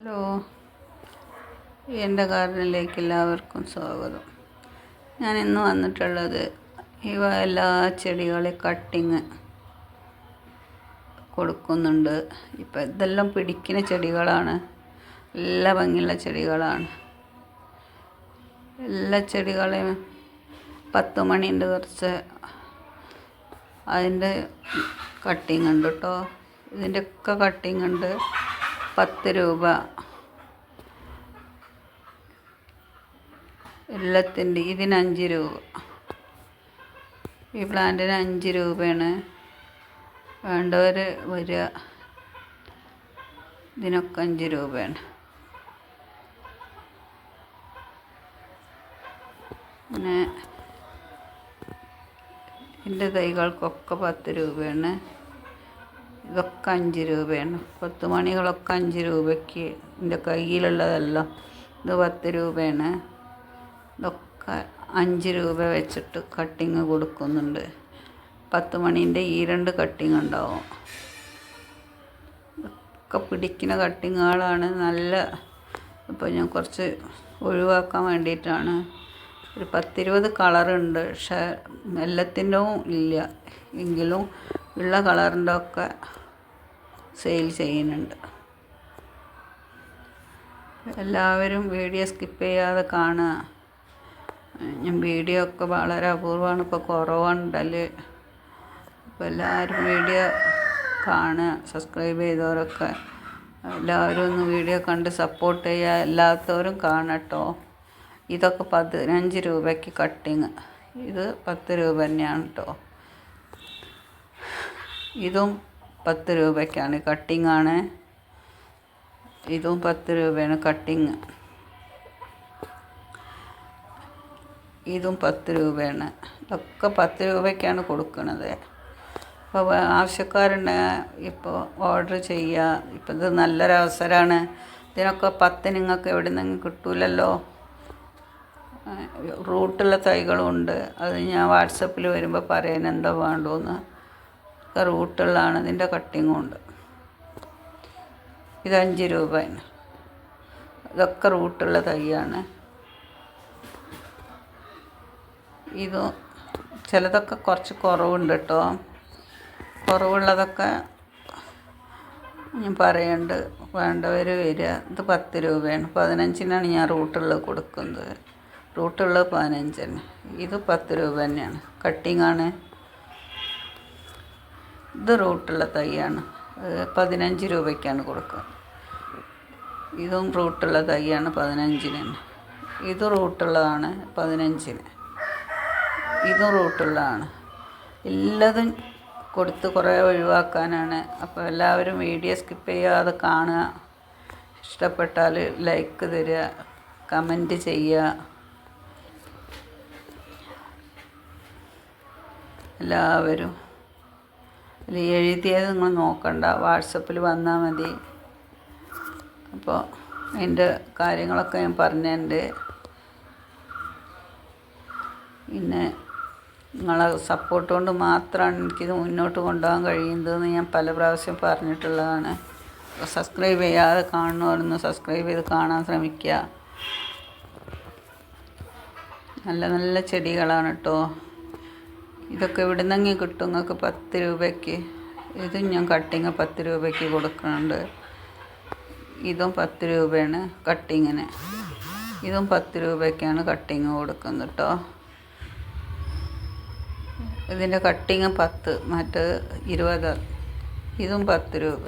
Hello. എന്റെ ഗാർഡനിലേക്ക് എല്ലാവർക്കും സ്വാഗതം. ഞാൻ ഇന്ന് വന്നിട്ടുള്ളത് ഇവ എല്ലാ ചെടികളെ കട്ടിങ് കൊടുക്കുന്നുണ്ട്. ഇപ്പം ഇതെല്ലാം പിടിക്കുന്ന ചെടികളാണ്. എല്ലാ ഭംഗിയുള്ള ചെടികളാണ്. എല്ലാ ചെടികളെയും പത്ത് മണിന്റെ കുറച്ച് അതിന്റെ കട്ടിങ് ഉണ്ട് കേട്ടോ. ഇതിന്റെയൊക്കെ കട്ടിങ് ഉണ്ട്. പത്ത് രൂപ. എല്ലാത്തിന്റെ ഇതിന് അഞ്ച് രൂപ. ഈ പ്ലാന്റിന് അഞ്ച് രൂപയാണ്. വേണ്ടവർ വരിക ഇതിനൊക്കെ അഞ്ച് രൂപയാണ്. പിന്നെ എന്റെ തൈകൾക്കൊക്കെ പത്ത് രൂപയാണ്. ഇതൊക്കെ അഞ്ച് രൂപയാണ്. പത്ത് മണികളൊക്കെ അഞ്ച് രൂപയ്ക്ക് എന്റെ കയ്യിലുള്ളതെല്ലാം. ഇത് പത്ത് രൂപയാണ്. ഇതൊക്കെ അഞ്ച് രൂപ വെച്ചിട്ട് കട്ടിങ് കൊടുക്കുന്നുണ്ട്. പത്ത് മണീന്റെ ഈ രണ്ട് കട്ടിങ് ഉണ്ടാവും. ഒക്കെ പിടിക്കുന്ന കട്ടിങ്ങുകളാണ്. നല്ല ഇപ്പോൾ ഞാൻ കുറച്ച് ഒഴിവാക്കാൻ വേണ്ടിയിട്ടാണ്. ഒരു പത്തിരുപത് കളറുണ്ട് പക്ഷേ എല്ലാത്തിന്റെ ഇല്ല. എങ്കിലും ഉള്ള കളറിന്റെ ഒക്കെ സെയിൽ ചെയ്യുന്നുണ്ട്. എല്ലാവരും വീഡിയോ സ്കിപ്പ് ചെയ്യാതെ കാണുക. ഞാൻ വീഡിയോ ഒക്കെ വളരെ അപൂർവമാണ്. ഇപ്പോൾ കുറവുണ്ടൽ അപ്പോൾ എല്ലാവരും വീഡിയോ കാണുക സബ്സ്ക്രൈബ് ചെയ്തവരൊക്കെ. എല്ലാവരും ഒന്ന് വീഡിയോ കണ്ട് സപ്പോർട്ട് ചെയ്യുക. എല്ലാത്തവരും കാണട്ടോ. ഇതൊക്കെ പതിനഞ്ച് രൂപയ്ക്ക് കട്ടിങ് ഇത് പത്ത് രൂപ തന്നെയാണ് കേട്ടോ ഇതും പത്ത് രൂപയ്ക്കാണ്. കട്ടിങ് ആണ്. ഇതും പത്ത് രൂപയാണ് കട്ടിങ് ഇതും പത്ത് രൂപയാണ്. ഇതൊക്കെ പത്ത് രൂപയ്ക്കാണ് കൊടുക്കുന്നത് അപ്പോൾ ആവശ്യക്കാരുണ്ടെങ്കിൽ ഇപ്പോൾ ഓർഡർ ചെയ്യുക ഇപ്പം ഇത് നല്ലൊരവസരമാണ് ഇതിനൊക്കെ പത്ത് നിങ്ങൾക്ക് എവിടെ നിന്ന് കിട്ടൂലല്ലോ. റൂട്ടുള്ള തൈകളുണ്ട്. അത് ഞാൻ വാട്സപ്പിൽ വരുമ്പോൾ പറയാൻ എന്താ വേണ്ടോന്ന്. ഒക്കെ റൂട്ടുള്ളതാണ് ഇതിന്റെ കട്ടിങ്ങും ഉണ്ട്. ഇത് അഞ്ച് രൂപയാണ്. ഇതൊക്കെ റൂട്ടുള്ള തൈയാണ്. ഇത് ചിലതൊക്കെ കുറച്ച് കുറവുണ്ട് കേട്ടോ. കുറവുള്ളതൊക്കെ ഞാൻ പറയുന്നുണ്ട് വേണ്ടവർ വരിക. ഇത് പത്ത് രൂപയാണ്. പതിനഞ്ചിനാണ് ഞാൻ റൂട്ടുള്ളത് കൊടുക്കുന്നത്. റൂട്ടുള്ളത് പതിനഞ്ചിന് ഇത് പത്ത് രൂപ തന്നെയാണ്. കട്ടിങ് ആണ് ഇത് റൂട്ടുള്ള തൈയാണ്. പതിനഞ്ച് രൂപയ്ക്കാണ് കൊടുക്കുക. ഇതും റൂട്ടുള്ള തൈയാണ് പതിനഞ്ചിന്. ഇത് റൂട്ടുള്ളതാണ് പതിനഞ്ചിന്. ഇതും റൂട്ടുള്ളതാണ്. എല്ലാതും കൊടുത്ത് കുറേ ഒഴിവാക്കാനാണ്. അപ്പോൾ എല്ലാവരും വീഡിയോ സ്കിപ്പ് ചെയ്യാതെ കാണുക. ഇഷ്ടപ്പെട്ടാൽ ലൈക്ക് തരിക കമന്റ് ചെയ്യുക. എല്ലാവരും എഴുതിയത് നിങ്ങൾ നോക്കണ്ട. വാട്സപ്പിൽ വന്നാൽ മതി. അപ്പോൾ അതിന്റെ കാര്യങ്ങളൊക്കെ ഞാൻ പറഞ്ഞുണ്ട്. പിന്നെ നിങ്ങളെ സപ്പോർട്ട് കൊണ്ട് മാത്രമാണ് എനിക്കിത് മുന്നോട്ട് കൊണ്ടുപോകാൻ കഴിയുന്നതെന്ന് ഞാൻ പല പ്രാവശ്യം പറഞ്ഞിട്ടുള്ളതാണ്. സബ്സ്ക്രൈബ് ചെയ്യാതെ കാണുന്നവരൊന്ന് സബ്സ്ക്രൈബ് ചെയ്ത് കാണാൻ ശ്രമിക്കുക നല്ല നല്ല ചെടികളാണ് കേട്ടോ ഇതൊക്കെ ഇവിടെ നിന്നെങ്കിൽ കിട്ടും. നിങ്ങൾക്ക് പത്ത് രൂപയ്ക്ക്. ഇതും ഞാൻ കട്ടിങ് പത്ത് രൂപയ്ക്ക് കൊടുക്കുന്നുണ്ട്. ഇതും പത്ത് രൂപയാണ് കട്ടിങ്ങിന് ഇതും പത്ത് രൂപയ്ക്കാണ് കട്ടിങ് കൊടുക്കുന്നത് കേട്ടോ ഇതിന്റെ കട്ടിങ് പത്ത് മറ്റേ ഇരുപത്. ഇതും പത്ത് രൂപ.